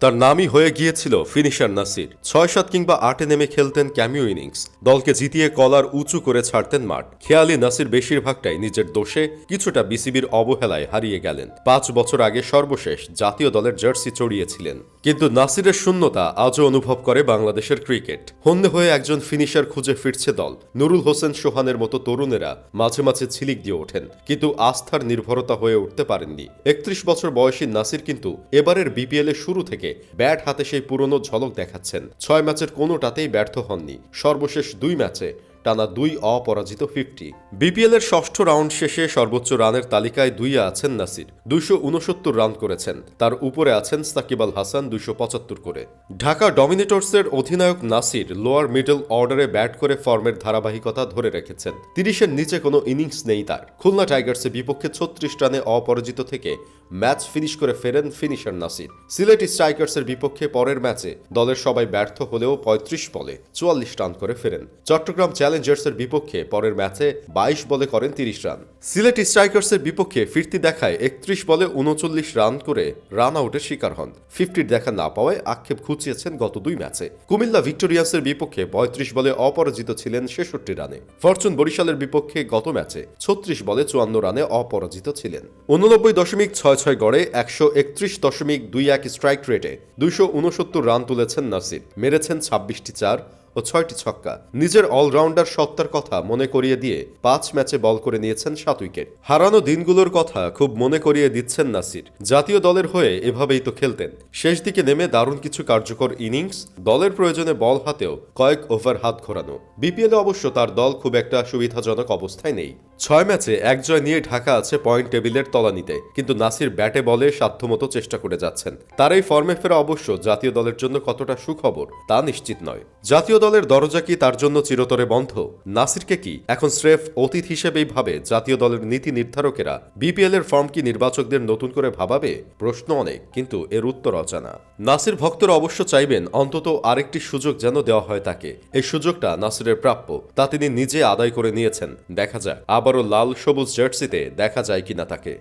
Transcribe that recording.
তার নামই হয়ে গিয়েছিল ফিনিশার নাসির। ছয় সাত কিংবা আটে নেমে খেলতেন ক্যামিও ইনিংস। দলকে জিতিয়ে কলার উঁচু করে ছাড়তেন মাঠ। খেয়ালি নাসির বেশিরভাগটাই নিজের দোষে কিছুটা বিসিবির অবহেলায় হারিয়ে গেলেন। পাঁচ বছর আগে সর্বশেষ জাতীয় দলের জার্সি চড়িয়েছিলেন। কিন্তু নাসিরের শূন্যতা আজও অনুভব করে বাংলাদেশের ক্রিকেট। হন্যে হয়ে একজন ফিনিশার খুঁজে ফিরছে দল। নুরুল হোসেন সোহানের মতো তরুণেরা মাঝে মাঝে ছিলিক দিয়ে ওঠেন, কিন্তু আস্থার নির্ভরতা হয়ে উঠতে পারেননি। একত্রিশ বছর বয়সী নাসির কিন্তু এবারের বিপিএল এর শুরু থেকে ব্যাট হাতে সেই পুরনো ঝলক দেখাচ্ছেন। ছয় ম্যাচের কোনোটাতেই ব্যর্থ হননি। সর্বশেষ দুই ম্যাচে টানা দুই অপরাজিত ফিফটি বিপিএল এর ষষ্ঠ রাউন্ড শেষে সর্বোচ্চ রানের তালিকায় দুইয়ে আছেন নাসির, দুইশো উনসত্তর রান করেছেন। তার উপরে আছেন সাকিব আল হাসান, দুইশো পঁচাত্তর করে। ঢাকা ডমিনেটর্সের অধিনায়ক নাসির লোয়ার মিডল অর্ডারে ব্যাট করে ফর্মের ধারাবাহিকতা ধরে রেখেছেন। তিরিশের নিচে কোনো ইনিংস নেই তার। খুলনা টাইগার্সের বিপক্ষে ছত্রিশ রানে অপরাজিত থেকে ম্যাচ ফিনিশ করে ফেরেন ফিনিশার নাসির। সিলেট স্ট্রাইকার্সের বিপক্ষে পরের ম্যাচে দলের সবাই ব্যর্থ হলেও পঁয়ত্রিশ বলে চুয়াল্লিশ রান করে ফেরেন। চট্টগ্রাম চ্যালেঞ্জার্সের বিপক্ষে পরের ম্যাচে বাইশ বলে করেন তিরিশ রান। সিলেট স্ট্রাইকার্সের বিপক্ষে ফিরতি দেখায় একত্রিশ বলে উনচল্লিশ রান করে রান আউটের শিকার হন। ফিফটির দেখা না পাওয়ায় আক্ষেপ খুঁচিয়েছেন গত দুই ম্যাচে। কুমিল্লা ভিক্টোরিয়ান্সের বিপক্ষে পঁয়ত্রিশ বলে অপরাজিত ছিলেন ছেষট্টি রানে। ফরচুন বরিশালের বিপক্ষে গত ম্যাচে ছত্রিশ বলে চুয়ান্ন রানে অপরাজিত ছিলেন। উননব্বই দশমিক ছয় ছয় গড়ে একশো একত্রিশ দশমিক দুই এক স্ট্রাইক রেটে দুইশো উনসত্তর রান তুলেছেন নাসির। মেরেছেন ছাব্বিশটি চার ও ছয়টি ছক্কা। নিজের অলরাউন্ডার সত্তার কথা মনে করিয়ে দিয়ে পাঁচ ম্যাচে বল করে নিয়েছেন সাত উইকেট। হারানো দিনগুলোর কথা খুব মনে করিয়ে দিচ্ছেন নাসির। জাতীয় দলের হয়ে এভাবেই তো খেলতেন। শেষ দিকে নেমে দারুণ কিছু কার্যকর ইনিংস, দলের প্রয়োজনে বল হাতেও কয়েক ওভার হাত ঘোরানো। বিপিএলে অবশ্য তার দল খুব একটা সুবিধাজনক অবস্থায় নেই। ছয় ম্যাচে এক জয় নিয়ে ঢাকা আছে পয়েন্ট টেবিলের তলানিতে, কিন্তু নাসির ব্যাটে বলে সাধ্যমতো চেষ্টা করে যাচ্ছেন। তার এই ফর্মে ফেরা অবশ্য জাতীয় দলের জন্য কতটা সুখবর তা নিশ্চিত নয়। জাতীয় দলের দরজা কি তার জন্য চিরতরে বন্ধ? নাসিরকে কি এখন স্রেফ অতীত হিসেবেই ভাবে জাতীয় দলের নীতি নির্ধারকেরা? বিপিএল এর ফর্ম কি নির্বাচকদের নতুন করে ভাবাবে? প্রশ্ন অনেক, কিন্তু এর উত্তর অজানা। নাসির ভক্তরা অবশ্য চাইবেন অন্তত আরেকটি সুযোগ যেন দেওয়া হয় তাকে। এই সুযোগটা নাসিরের প্রাপ্য, তা তিনি নিজে আদায় করে নিয়েছেন। দেখা যাক আবারও লাল সবুজ জার্সিতে দেখা যায় কিনা তাকে।